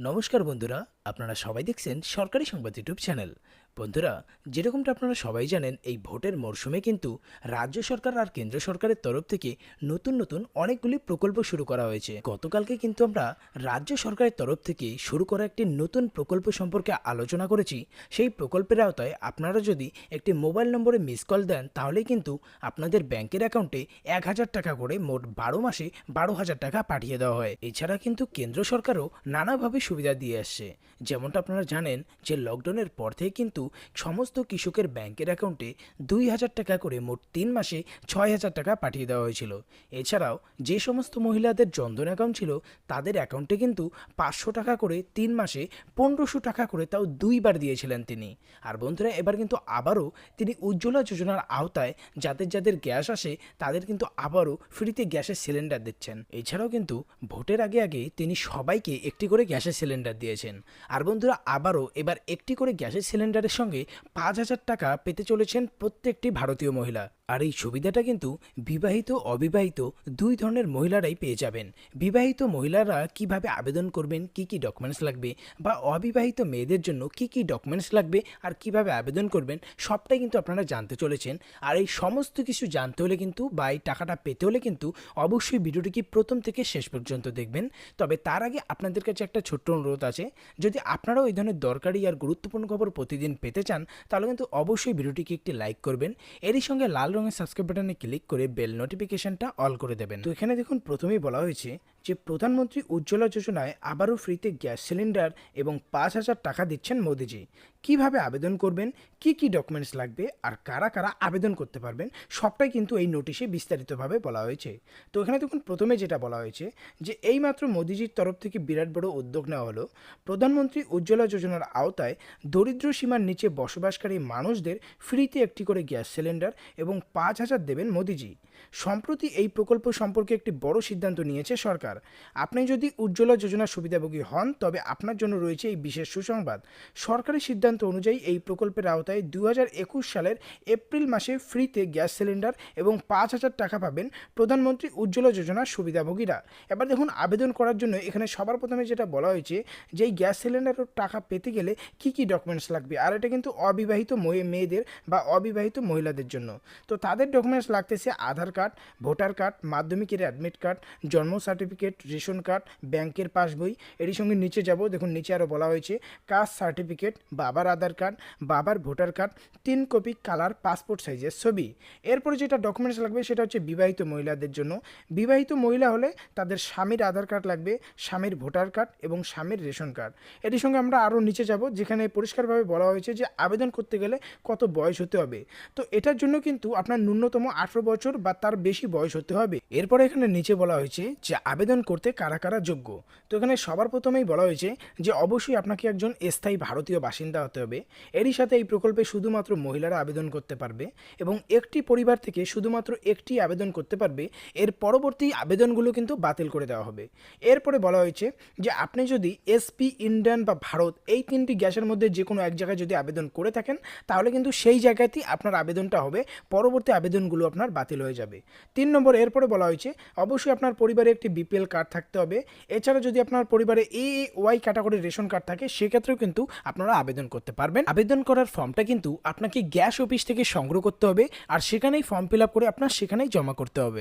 নমস্কার বন্ধুরা। আপনারা সবাই দেখছেন সরকারি সংবাদ ইউটিউব চ্যানেল। বন্ধুরা, যেরকমটা আপনারা সবাই জানেন, এই ভোটের মরশুমে কিন্তু রাজ্য সরকার আর কেন্দ্র সরকারের তরফ থেকে নতুন নতুন অনেকগুলি প্রকল্প শুরু করা হয়েছে। গতকালকে কিন্তু আমরা রাজ্য সরকারের তরফ থেকে শুরু করা একটি নতুন প্রকল্প সম্পর্কে আলোচনা করেছি। সেই প্রকল্পের আওতায় আপনারা যদি একটি মোবাইল নম্বরে মিস কল দেন, তাহলে কিন্তু আপনাদের ব্যাংকের অ্যাকাউন্টে এক হাজার টাকা করে মোট বারো মাসে বারো হাজার টাকা পাঠিয়ে দেওয়া হয়। এছাড়া কিন্তু কেন্দ্র সরকারও নানাভাবে সুবিধা দিয়ে আসছে। যেমনটা আপনারা জানেন যে লকডাউনের পর থেকে কিন্তু সমস্ত কৃষকের ব্যাংকের অ্যাকাউন্টে দুই হাজার টাকা করে মোট তিন মাসে ছয় হাজার টাকা পাঠিয়ে দেওয়া হয়েছিল। এছাড়াও যে সমস্ত মহিলাদের জনধন অ্যাকাউন্ট ছিল, তাদের অ্যাকাউন্টে কিন্তু পাঁচশো টাকা করে তিন মাসে পনেরোশো টাকা করে তাও দুইবার দিয়েছিলেন তিনি। আর বন্ধুরা, এবার কিন্তু আবারও তিনি উজ্জ্বলা যোজনার আওতায় যাদের যাদের গ্যাস আসে, তাদের কিন্তু আবারও ফ্রিতে গ্যাসের সিলিন্ডার দিচ্ছেন। এছাড়াও কিন্তু ভোটের আগে আগে তিনি সবাইকে একটি করে গ্যাসের সিলিন্ডার দিয়েছেন। আর বন্ধুরা, আবারও এবার একটি করে গ্যাসের সিলিন্ডারের সঙ্গে পাঁচ হাজার টাকা পেতে চলেছেন প্রত্যেকটি ভারতীয় মহিলা। আর এই সুবিধাটা কিন্তু বিবাহিত, অবিবাহিত দুই ধরনের মহিলারাই পেয়ে যাবেন। বিবাহিত মহিলারা কীভাবে আবেদন করবেন, কি কি ডকুমেন্টস লাগবে বা অবিবাহিত মেয়েদের জন্য কি কি ডকুমেন্টস লাগবে আর কীভাবে আবেদন করবেন, সবটাই কিন্তু আপনারা জানতে চলেছেন। আর এই সমস্ত কিছু জানতে হলে কিন্তু বা এই টাকাটা পেতে হলে কিন্তু অবশ্যই ভিডিওটিকে প্রথম থেকে শেষ পর্যন্ত দেখবেন। তবে তার আগে আপনাদের কাছে একটা ছোট্ট অনুরোধ আছে। যদি আপনারাও এই ধরনের দরকারি আর গুরুত্বপূর্ণ খবর প্রতিদিন পেতে চান, তাহলে কিন্তু অবশ্যই ভিডিওটিকে একটি লাইক করবেন। এরই সঙ্গে লাল রঙের সাবস্ক্রাইব বাটনে ক্লিক করে বেল নোটিফিকেশনটা অল করে দেবেন। তো এখানে দেখুন, প্রথমেই বলা হয়েছে যে প্রধানমন্ত্রী উজ্জ্বলা যোজনায় আবারও ফ্রিতে গ্যাস সিলিন্ডার এবং পাঁচ হাজার টাকা দিচ্ছেন মোদিজি। কীভাবে আবেদন করবেন? কি কি ডকুমেন্টস লাগবে? আর কারা কারা আবেদন করতে পারবেন? সবটাই কিন্তু এই নোটিশে বিস্তারিতভাবে বলা হয়েছে। তো এখানে দেখুন, প্রথমে যেটা বলা হয়েছে যে এইমাত্র মোদিজির তরফ থেকে বিরাট বড় উদ্যোগ নেওয়া হলো প্রধানমন্ত্রী উজ্জ্বলা যোজনার আওতায় দরিদ্র সীমার নিচে বসবাসকারী মানুষদের ফ্রিতে একটি করে গ্যাস সিলিন্ডার এবং পাঁচ হাজার দেবেন মোদিজি। সম্প্রতি এই প্রকল্প সম্পর্কে একটি বড় সিদ্ধান্ত নিয়েছে সরকার। আপনি যদি উজ্জ্বলা যোজনার সুবিধাভোগী হন, তবে আপনার জন্য রয়েছে এই বিশেষ সুসংবাদ। সরকারি সিদ্ধান্ত অনুযায়ী এই প্রকল্পের আওতায় দু হাজার একুশ সালের এপ্রিল মাসে ফ্রিতে গ্যাস সিলিন্ডার এবং পাঁচ হাজার টাকা পাবেন প্রধানমন্ত্রী উজ্জ্বলা যোজনার সুবিধাভোগীরা। এবার দেখুন, আবেদন করার জন্য এখানে সবার প্রথমে যেটা বলা হয়েছে, যে গ্যাস সিলিন্ডারের টাকা পেতে গেলে কি কি ডকুমেন্টস লাগবে? আর এটা কিন্তু অবিবাহিত মেয়েদের বা অবিবাহিত মহিলাদের জন্য। তো তাদের ডকুমেন্টস লাগতেছে আধার কার্ড, ভোটার কার্ড, মাধ্যমিকের অ্যাডমিট কার্ড, জন্ম সার্টিফিকেট রেশন কার্ড ব্যাংকের পাসবই এরই সঙ্গে নিচে যাব, দেখুন নিচে আরও বলা হয়েছে কাস্ট সার্টিফিকেট বাবার আধার কার্ড বাবার ভোটার কার্ড তিন কপি কালার পাসপোর্ট সাইজের ছবি। এরপরে যেটা ডকুমেন্টস লাগবে, সেটা হচ্ছে বিবাহিত মহিলাদের জন্য। বিবাহিত মহিলা হলে তাদের স্বামীর আধার কার্ড লাগবে, স্বামীর ভোটার কার্ড এবং স্বামীর রেশন কার্ড এটির সঙ্গে আমরা আরও নিচে যাব, যেখানে পরিষ্কারভাবে বলা হয়েছে যে আবেদন করতে গেলে কত বয়স হতে হবে। তো এটার জন্য কিন্তু আপনার ন্যূনতম আঠেরো বছর বা তার বেশি বয়স হতে হবে। এরপরে এখানে নিচে বলা হয়েছে যে আবেদন করতে কারা কারা যোগ্য? তো এখানে সবার প্রথমেই বলা হয়েছে যে অবশ্যই আপনাকে একজন স্থায়ী ভারতীয় বাসিন্দা হতে হবে। এরই সাথে এই প্রকল্পে শুধুমাত্র মহিলারা আবেদন করতে পারবে এবং একটি পরিবার থেকে শুধুমাত্র একটি আবেদন করতে পারবে। এর পরবর্তী আবেদনগুলো কিন্তু বাতিল করে দেওয়া হবে। এরপরে বলা হয়েছে যে আপনি যদি এসপি ইন্ডিয়ান বা ভারত এই তিনটি গ্যাসের মধ্যে যে কোনো এক জায়গায় যদি আবেদন করে থাকেন, তাহলে কিন্তু সেই জায়গাতেই আপনার আবেদনটা হবে। পরবর্তী আবেদনগুলো আপনার বাতিল হয়ে যাবে। তিন নম্বর, এরপরে বলা হয়েছে, অবশ্যই আপনার পরিবারে একটি বিপিএল কার্ড থাকতে হবে। এছাড়া যদি আপনার পরিবারে এ ওয়াই ক্যাটাগরির রেশন কার্ড থাকে, সেক্ষেত্রেও কিন্তু আপনারা আবেদন করতে পারবেন। আবেদন করার ফর্মটা কিন্তু আপনাকে গ্যাস অফিস থেকে সংগ্রহ করতে হবে, আর সেখানেই ফর্ম ফিল আপ করে আপনার সেখানেই জমা করতে হবে।